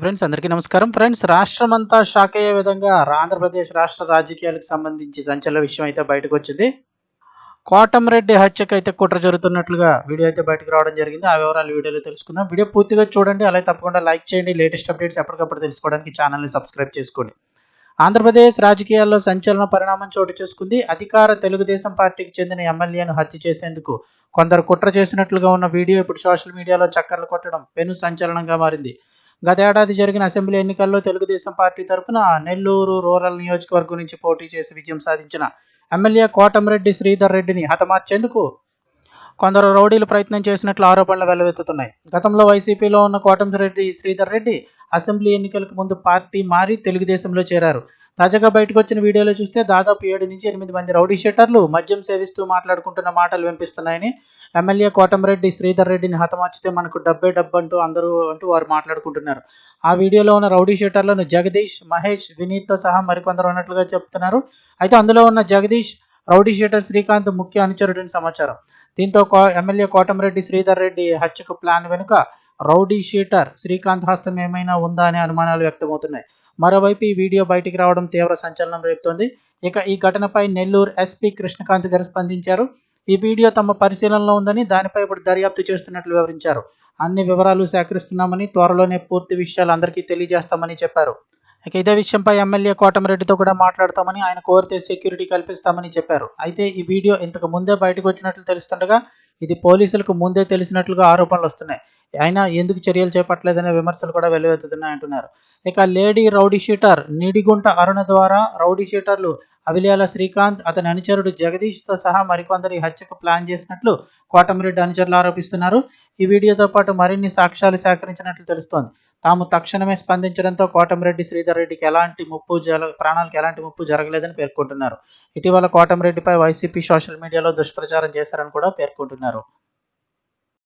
Friends అందరికీ నమస్కారం. Friends రాష్ట్రం అంతా షాక్ అయ్యే విధంగా ఆంధ్రప్రదేశ్ రాష్ట్ర రాజకీయాలకు సంబంధించి సంచలన విషయం అయితే బయటకు వచ్చింది. కోటంరెడ్డి హత్యకు అయితే కుట్ర జరుగుతున్నట్లుగా వీడియో అయితే బయటకు రావడం జరిగింది. ఆ వివరాలు వీడియోలో తెలుసుకుందాం. వీడియో పూర్తిగా చూడండి. అలాగే తప్పకుండా లైక్ చేయండి. లేటెస్ట్ అప్డేట్స్ ఎప్పటికప్పుడు తెలుసుకోవడానికి ఛానల్ని సబ్స్క్రైబ్ చేసుకోండి. ఆంధ్రప్రదేశ్ రాజకీయాల్లో సంచలన పరిణామం చోటు చేసుకుంది. అధికార తెలుగుదేశం పార్టీకి చెందిన ఎమ్మెల్యేను హత్య చేసేందుకు కొందరు కుట్ర చేసినట్లుగా ఉన్న వీడియో ఇప్పుడు సోషల్ మీడియాలో చక్కర్లు కొట్టడం పెను సంచలనంగా మారింది. గతేడాది జరిగిన అసెంబ్లీ ఎన్నికల్లో తెలుగుదేశం పార్టీ తరపున నెల్లూరు రూరల్ నియోజకవర్గం నుంచి పోటీ చేసి విజయం సాధించిన ఎమ్మెల్యే కోటంరెడ్డి శ్రీధర్ రెడ్డిని హతమార్చేందుకు కొందరు రౌడీలు ప్రయత్నం చేసినట్లు ఆరోపణలు వెల్లువెత్తుతున్నాయి. గతంలో వైసీపీలో ఉన్న కోటంరెడ్డి శ్రీధర్ రెడ్డి అసెంబ్లీ ఎన్నికలకు ముందు పార్టీ మారి తెలుగుదేశంలో చేరారు. తాజాగా బయటకు వచ్చిన వీడియోలో చూస్తే దాదాపు ఏడు నుంచి ఎనిమిది మంది రౌడీ షీటర్లు మద్యం సేవిస్తూ మాట్లాడుకుంటున్న మాటలు వినిపిస్తున్నాయని ఎమ్మెల్యే కోటంరెడ్డి శ్రీధర్ రెడ్డిని హతమార్చితే మనకు డబ్బే డబ్బు అంటూ అందరూ అంటూ వారు మాట్లాడుకుంటున్నారు. ఆ వీడియోలో ఉన్న రౌడీ షీటర్లను జగదీష్ మహేష్ వినీత్తో సహా మరికొందరు ఉన్నట్లుగా చెప్తున్నారు. అయితే అందులో ఉన్న జగదీష్ రౌడీ షీటర్ శ్రీకాంత్ ముఖ్య అనుచరుడని సమాచారం. దీంతో కో ఎమ్మెల్యే కోటంరెడ్డి శ్రీధర్ రెడ్డి హత్యకు ప్లాన్ వెనుక రౌడీ షీటర్ శ్రీకాంత్ హస్తం ఏమైనా ఉందా అనే అనుమానాలు వ్యక్తమవుతున్నాయి. మరోవైపు ఈ వీడియో బయటికి రావడం తీవ్ర సంచలనం రేపుతోంది. ఇక ఈ ఘటనపై నెల్లూరు ఎస్పీ కృష్ణకాంత్ గారు స్పందించారు. ఈ వీడియో తమ పరిశీలనలో ఉందని దానిపై ఇప్పుడు దర్యాప్తు చేస్తున్నట్లు వివరించారు. అన్ని వివరాలు సేకరిస్తున్నామని త్వరలోనే పూర్తి విషయాలు అందరికీ తెలియజేస్తామని చెప్పారు. ఇక ఇదే విషయంపై ఎమ్మెల్యే కోటమిరెడ్డితో కూడా మాట్లాడతామని ఆయన కోరితే సెక్యూరిటీ కల్పిస్తామని చెప్పారు. అయితే ఈ వీడియో ఇంతకు ముందే బయటకు వచ్చినట్లు తెలుస్తుండగా ఇది పోలీసులకు ముందే తెలిసినట్లుగా ఆరోపణలు వస్తున్నాయి. అయినా ఎందుకు చర్యలు చేపట్టలేదనే విమర్శలు కూడా వెల్లువెత్తుతున్నాయి అంటున్నారు. ఇక lady rowdy sheeter Nidigunta Aruna ద్వారా రౌడీ షీటర్లు అవిలియాల శ్రీకాంత్ అతని అనుచరుడు జగదీష్తో సహా మరికొందరి హత్యకు ప్లాన్ చేసినట్లు కోటమిరెడ్డి అనుచరులు ఆరోపిస్తున్నారు. ఈ వీడియోతో పాటు మరిన్ని సాక్ష్యాలు సేకరించినట్లు తెలుస్తోంది. తాము తక్షణమే స్పందించడంతో కోటమిరెడ్డి శ్రీధర్ రెడ్డికి ఎలాంటి ముప్పు జర ప్రాణాలకు ఎలాంటి ముప్పు జరగలేదని పేర్కొంటున్నారు. ఇటీవల కోటమిరెడ్డిపై వైసీపీ సోషల్ మీడియాలో దుష్ప్రచారం చేశారని కూడా పేర్కొంటున్నారు.